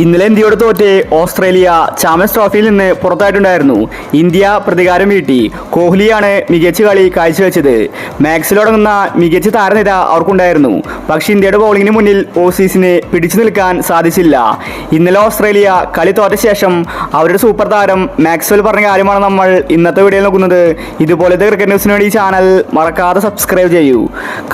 ഇന്നലെ ഇന്ത്യയോട് തോറ്റ് ഓസ്ട്രേലിയ ചാമ്പ്യൻസ് ട്രോഫിയിൽ നിന്ന് പുറത്തായിട്ടുണ്ടായിരുന്നു. ഇന്ത്യ പ്രതികാരം വീട്ടി. കോഹ്ലിയാണ് മികച്ച കളി കാഴ്ചവെച്ചത്. മാക്സിലടങ്ങുന്ന മികച്ച താരനിര അവർക്കുണ്ടായിരുന്നു. പക്ഷേ ഇന്ത്യയുടെ ബൗളിങ്ങിന് മുന്നിൽ ഓസീസിന് പിടിച്ചു നിൽക്കാൻ സാധിച്ചില്ല. ഇന്നലെ ഓസ്ട്രേലിയ കളി തോറ്റ ശേഷം അവരുടെ സൂപ്പർ താരം മാക്സ്വൽ പറഞ്ഞ കാര്യമാണ് നമ്മൾ ഇന്നത്തെ വീഡിയോയിൽ നോക്കുന്നത്. ഇതുപോലത്തെ ക്രിക്കറ്റ് ന്യൂസിന് വേണ്ടി ചാനൽ മറക്കാതെ സബ്സ്ക്രൈബ് ചെയ്യൂ.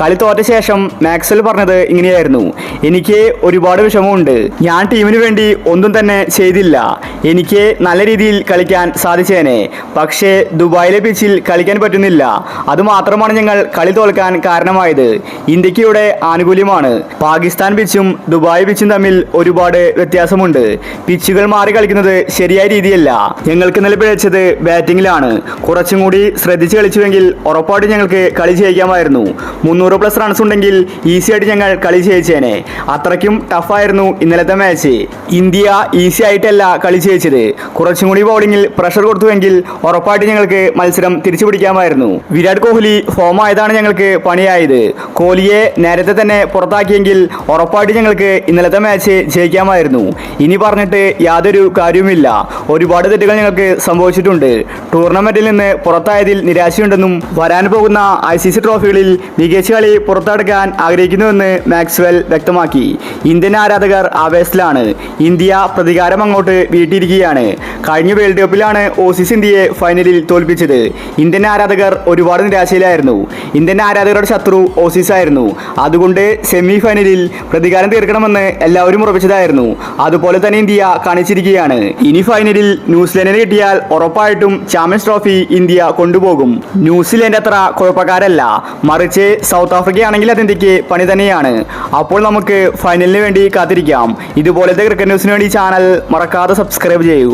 കളി തോറ്റ ശേഷം മാക്സ്വൽ പറഞ്ഞത് ഇങ്ങനെയായിരുന്നു. എനിക്ക് ഒരുപാട് വിഷമമുണ്ട്. ഞാൻ ടീമിന് വേണ്ടി ഒന്നും തന്നെ ചെയ്തില്ല. എനിക്ക് നല്ല രീതിയിൽ കളിക്കാൻ സാധിച്ചേനെ. പക്ഷേ ദുബായിലെ പിച്ചിൽ കളിക്കാൻ പറ്റുന്നില്ല. അതുമാത്രമാണ് ഞങ്ങൾ കളി തോൽക്കാൻ കാരണമായത്. ഇന്ത്യയ്ക്ക് ഇവിടെ ആനുകൂല്യമാണ്. പാകിസ്ഥാൻ പിച്ചും ദുബായ് പിച്ചും തമ്മിൽ ഒരുപാട് വ്യത്യാസമുണ്ട്. പിച്ചുകൾ മാറി കളിക്കുന്നത് ശരിയായ രീതിയല്ല. ഞങ്ങൾക്ക് ഇന്നലെ പിഴച്ചത് ബാറ്റിംഗിലാണ് കുറച്ചും കൂടി ശ്രദ്ധിച്ച് കളിച്ചുവെങ്കിൽ ഉറപ്പായിട്ട് ഞങ്ങൾക്ക് കളി ജയിക്കാമായിരുന്നു. മുന്നൂറ് പ്ലസ് റൺസ് ഉണ്ടെങ്കിൽ ഈസിയായിട്ട് ഞങ്ങൾ കളി ജയിച്ചേനെ. അത്രയ്ക്കും ടഫായിരുന്നു ഇന്നലത്തെ മാച്ച് ഇന്ത്യ ഈസി ആയിട്ടല്ല കളി ജയിച്ചത്. കുറച്ചും കൂടി ബൗളിങ്ങിൽ പ്രഷർ കൊടുത്തുവെങ്കിൽ ഉറപ്പായിട്ട് ഞങ്ങൾക്ക് മത്സരം തിരിച്ചു പിടിക്കാമായിരുന്നു. വിരാട് കോഹ്ലി ഫോം ആയതാണ് ഞങ്ങൾക്ക് പണിയായത്. കോഹ്ലിയെ നേരത്തെ തന്നെ പുറത്താക്കിയെങ്കിൽ ഉറപ്പായിട്ട് ഞങ്ങൾക്ക് ഇന്നലത്തെ മാച്ച് ജയിക്കാമായിരുന്നു. ഇനി പറഞ്ഞിട്ട് യാതൊരു കാര്യവുമില്ല. ഒരുപാട് തെറ്റുകൾ ഞങ്ങൾക്ക് സംഭവിച്ചിട്ടുണ്ട്. ടൂർണമെന്റിൽ നിന്ന് പുറത്തായതിൽ നിരാശയുണ്ടെന്നും വരാൻ പോകുന്ന ഐ സി സി ട്രോഫികളിൽ മികച്ച കളി പുറത്തെടുക്കാൻ ആഗ്രഹിക്കുന്നുവെന്ന് മാക്സ്വെൽ വ്യക്തമാക്കി. ഇന്ത്യൻ ആരാധകർ ആവേശത്തിലാണ് ഇന്ത്യ പ്രതികാരം അങ്ങോട്ട് വീട്ടിയിരിക്കുകയാണ്. കഴിഞ്ഞ വേൾഡ് കപ്പിലാണ് ഓസീസ് ഇന്ത്യയെ ഫൈനലിൽ തോൽപ്പിച്ചത്. ഇന്ത്യൻ ആരാധകർ ഒരുപാട് നിരാശയിലായിരുന്നു. ഇന്ത്യൻ ആരാധകരുടെ ശത്രു ഓസീസ് ആയിരുന്നു. അതുകൊണ്ട് സെമി ഫൈനലിൽ പ്രതികാരം തീർക്കണമെന്ന് എല്ലാവരും ഉറപ്പിച്ചതായിരുന്നു. അതുപോലെ തന്നെ ഇന്ത്യ കാണിച്ചിരിക്കുകയാണ്. ഇനി ഫൈനലിൽ ന്യൂസിലൻഡിന് കിട്ടിയാൽ ഉറപ്പായിട്ടും ചാമ്പ്യൻസ് ട്രോഫി ഇന്ത്യ കൊണ്ടുപോകും. ന്യൂസിലൻഡ് അത്ര കുഴപ്പക്കാരല്ല. മറിച്ച് സൗത്ത് ആഫ്രിക്കയാണെങ്കിൽ അത് ഇന്ത്യയ്ക്ക് പണി തന്നെയാണ്. അപ്പോൾ നമുക്ക് ഫൈനലിന് വേണ്ടി കാത്തിരിക്കാം. ഇതുപോലത്തെ ക്രിക്കറ്റ് ന്യൂസിന് വേണ്ടി ചാനൽ മറക്കാതെ സബ്സ്ക്രൈബ് ചെയ്യൂ.